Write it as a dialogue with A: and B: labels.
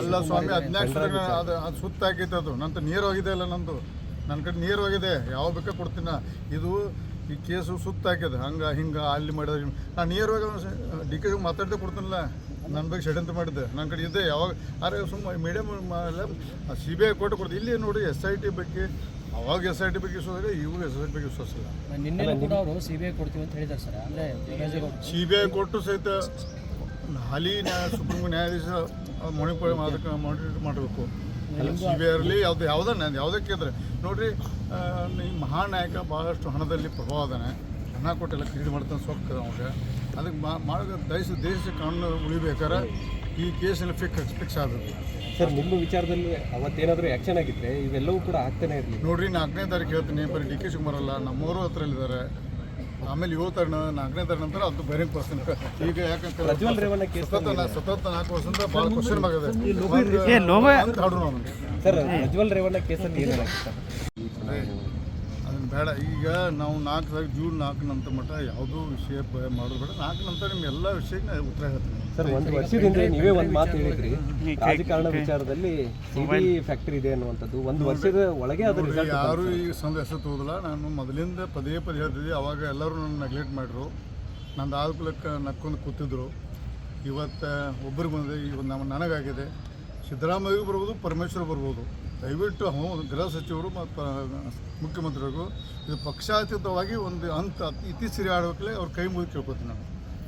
A: ಅಲ್ಲ ಸ್ವಾಮಿ ಹದಿನಾಲ್ಕು ಸಲ ಅದು ಅದು ಸುತ್ತ ಹಾಕೈತೆ ಅದು. ನಂತರ ನೀರು ಹೋಗಿದೆ ಅಲ್ಲ ನಂದು. ನನ್ನ ಕಡೆ ನೀರು ಹೋಗಿದೆ. ಯಾವ ಬೇಕಾ ಕೊಡ್ತೀನಿ? ಇದು ಈ ಕೇಸು ಸುತ್ತ ಹಾಕಿದೆ ಹಂಗೆ ಹಿಂಗೆ ಅಲ್ಲಿ ಮಾಡಿದ್ರೆ ನಾನು ನೀರು ಹೋಗಿ ಡಿ ಕೆ ಮಾತಾಡ್ದೆ ಕೊಡ್ತೀನಲ್ಲ. ನನ್ನ ಬಗ್ಗೆ ಷಡ್ಯಂತ್ರ ಮಾಡಿದ್ದೆ. ನನ್ನ ಕಡೆ ಇದೆ. ಯಾವಾಗ ಅರೆ ಸುಮ್ಮ medium C B I court ಕೊಡ್ತೀವಿ. ಇಲ್ಲಿ ನೋಡಿ ಎಸ್ ಐ ಟಿ ಬಗ್ಗೆ ಅವಾಗ ಎಸ್ ಐ ಟಿ ಬಗ್ಗೆ ವಿಶ್ವಾಸ ಇವಾಗ ಎಸ್ ಐ ಟಿ ಬಗ್ಗೆ ವಿಶ್ವಾಸ ಇಲ್ಲ.
B: ನಿನ್ನೆ ಕೂಡ ಅವರು ಸಿ ಬಿ ಐ ಕೊಡ್ತೀವಿ ಅಂತ ಹೇಳಿದ್ದಾರೆ ಸರ್. ಅಂದರೆ
A: ಸಿ ಬಿ ಐ ಕೊಟ್ಟು ಸಹಿತ ಹಾಲಿ ನ್ಯಾಯ ಸುಪ್ರೀಂ ನ್ಯಾಯಾಧೀಶ ಮಣಿಪುರ ಅದಕ್ಕೆ ಮಾಡಬೇಕು. ಸಿ ಬಿ ಇರಲಿ ಯಾವ್ದು ಯಾವುದೇ ನ್ಯಾಯ ಯಾವುದಕ್ಕೆ ಇದ್ರೆ ನೋಡ್ರಿ ಈ ಮಹಾನಾಯಕ ಭಾಳಷ್ಟು ಹಣದಲ್ಲಿ ಪ್ರಭಾವ ಅದಾನೆ ಹಣ ಕೊಟ್ಟೆಲ್ಲ ಕ್ರೀಡೆ ಮಾಡ್ತಾನೆ ಸೊಕ್ಕ ಅವಾಗ ಅದಕ್ಕೆ ಮಾಡೋದು ದೇಶ ದೇಶ ಕಾನೂನು ಉಳಿಬೇಕಾರೆ ಈ ಕೇಸಲ್ಲಿ ಫಿಕ್ಸ್ ಫಿಕ್ಸ್ ಆಗಬೇಕು
C: ಸರ್ ನಿಮ್ಮ ವಿಚಾರದಲ್ಲಿ ಅವತ್ತೇನಾದರೂ ಆ್ಯಕ್ಷನ್ ಆಗಿದ್ರೆ ಇವೆಲ್ಲವೂ ಕೂಡ ಆಗ್ತಾನೆ ಇರಲಿ.
A: ನೋಡ್ರಿ ನಾಲ್ಕನೇ ತಾರೀಕು ಹೇಳ್ತೀನಿ ಬರೀ ಡಿ ಕೆ ಶಿವಕುಮಾರ್ ಅಲ್ಲ ನಮ್ಮವರು ಹತ್ರ ಇದ್ದಾರೆ. ಆಮೇಲೆ ಏಳು ತರಣ ನಾಲ್ಕನೇ ತರಣ ಅಂತಾರೆ ಅದು ಬೇರೆ ಪರ್ಸನ್ ಈಗ
C: ಯಾಕಂತ
A: ಸತತ ಸತತ ನಾಲ್ಕು ವರ್ಷದಿಂದ ಭಾಳ ಕ್ವಶನ್ ಆಗಿದೆ ಹಾಡ್ರು ನನಗೆ
C: ಸರ್ ಪ್ರಜ್ವಲ್ ರೇವಣ್ಣ ಕೇಸಲ್ಲಿ ಏನಾಗಿತ್ತು
A: ಬೇಡ. ಈಗ ನಾವು ನಾಲ್ಕು ತಾರೀಕು ಜೂನ್ ನಾಲ್ಕು ನಂತರ ಮಟ್ಟ ಯಾವುದೂ ವಿಷಯ ಮಾಡೋದು ಬೇಡ. ನಾಲ್ಕು ನಂತರ ನಿಮ್ಮ ಎಲ್ಲ ವಿಷಯಕ್ಕೆ ಉತ್ತರ ಹೇಳ್ತೀನಿ.
C: ಸರ್ ಒಂದು ವರ್ಷದಿಂದ ನೀವೇ ಒಂದು ಮಾತು ಹೇಳಿದ್ರಿ. ರಾಜಕಾರಣ ವಿಚಾರದಲ್ಲಿ ಸಿಡಿ ಫ್ಯಾಕ್ಟರಿ ಇದೆ ಅನ್ನುವಂಥದ್ದು. ಒಂದು ವರ್ಷದ ಒಳಗೆ ಅದು ರಿಸಲ್ಟ್
A: ಯಾರು ಈಗ ಸಂದೇಶ ತೋದಿಲ್ಲ ನಾನು ಮೊದಲಿಂದ ಪದೇ ಪದೇ ಹೇಳ್ತಿದ್ದೆ. ಅವಾಗ ಎಲ್ಲರೂ ನನ್ನ ನೆಗ್ಲೆಕ್ಟ್ ಮಾಡಿದ್ರು ನಂದು ಆದ ಕುಲಕ್ಕೆ ನಕ್ಕೊಂಡು ಕೂತಿದ್ರು. ಇವತ್ತು ಒಬ್ಬರಿಗೆ ಬಂದಿದೆ. ಇವತ್ತು ನಮ್ಮ ನನಗಾಗಿದೆ. ಸಿದ್ದರಾಮಯ್ಯಗೂ ಬರ್ಬೋದು, ಪರಮೇಶ್ವರ್ ಬರ್ಬೋದು. ದಯವಿಟ್ಟು ಗೃಹ ಸಚಿವರು ಮತ್ತು ಮುಖ್ಯಮಂತ್ರಿಗಳಿಗೂ ಇದು ಪಕ್ಷಾತೀತವಾಗಿ ಒಂದು ಹಂತ ಇತ್ತೀಚೆಗೆ ಆಡೋಕ್ಕೆ ಅವ್ರ ಕೈ ಮುಗಿದು ಕೇಳ್ಕೊತೀನಿ ನಾನು.